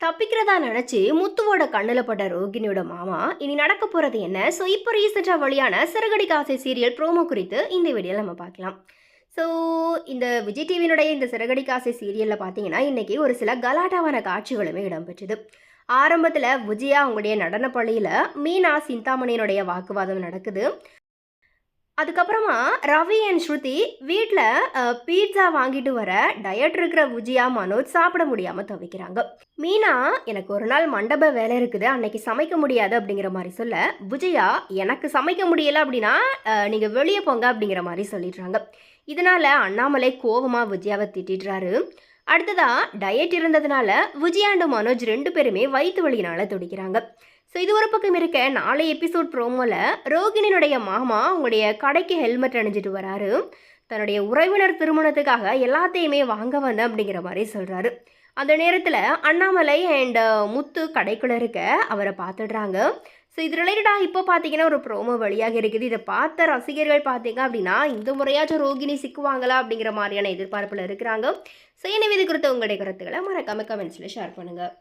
தப்பிக்கிறதா நினச்சி முத்துவோட கண்ணில் பட்ட ரோகிணியோட மாமா இனி நடக்க போகிறது என்ன? ஸோ இப்போ ரீசெண்டாக வழியான சிறுகடி காசை சீரியல் ப்ரோமோ குறித்து இந்த வீடியோவில் நம்ம பார்க்கலாம். ஸோ இந்த விஜய் டிவியினுடைய இந்த சிறகடி காசை சீரியலில் பார்த்தீங்கன்னா இன்றைக்கி ஒரு சில கலாட்டாவான காட்சிகளுமே இடம்பெற்றது. ஆரம்பத்தில் விஜயா அவங்களுடைய நடன பள்ளியில் மீனா சிந்தாமணியினுடைய வாக்குவாதம் நடக்குது. அதுக்கப்புறமா ரவி அண்ட் ஸ்ருதி வீட்டில் பீட்சா வாங்கிட்டு வர டயட் இருக்கிற விஜயா மனோஜ் சாப்பிட முடியாமல் துவைக்கிறாங்க. மீனா எனக்கு ஒரு நாள் மண்டப வேலை இருக்குது. அன்னைக்கு சமைக்க முடியாது அப்படிங்கிற மாதிரி சொல்ல விஜயா எனக்கு சமைக்க முடியல அப்படின்னா நீங்கள் வெளியே போங்க அப்படிங்கிற மாதிரி சொல்லிடுறாங்க. இதனால அண்ணாமலை கோவமாக விஜயாவை திட்டிடுறாரு. அடுத்ததா டயட் இருந்ததுனால விஜய் அண்ட் மனோஜ் ரெண்டு பேருமே வயிற்று வலியினால துடிக்கிறாங்க. ஸோ இது ஒரு பக்கம் இருக்க நாளை எபிசோட் ப்ரோமோவில் ரோகிணினுடைய மாமா அவங்களுடைய கடைக்கு ஹெல்மெட் அணிஞ்சிட்டு வராரு. தன்னுடைய உறவினர் திருமணத்துக்காக எல்லாத்தையுமே வாங்க வந்தேன் அப்படிங்கிற மாதிரி சொல்கிறாரு அந்த நேரத்தில் அண்ணாமலை அண்ட் முத்து கடைக்குள்ளே இருக்க அவரை பார்த்துடுறாங்க. ஸோ இது ரிலேட்டடாக இப்போ பார்த்தீங்கன்னா ஒரு ப்ரோமோ வழியாக இருக்குது. இதை பார்த்த ரசிகர்கள் பார்த்தீங்க அப்படின்னா இந்த முறையாச்சும் ரோகிணி சிக்குவாங்களா அப்படிங்கிற மாதிரியான எதிர்பார்ப்பில் இருக்கிறாங்க. ஸோ எனவே இது குறித்த உங்களுடைய கருத்துக்களை மறக்காம கமெண்ட்ஸில் ஷேர் பண்ணுங்கள்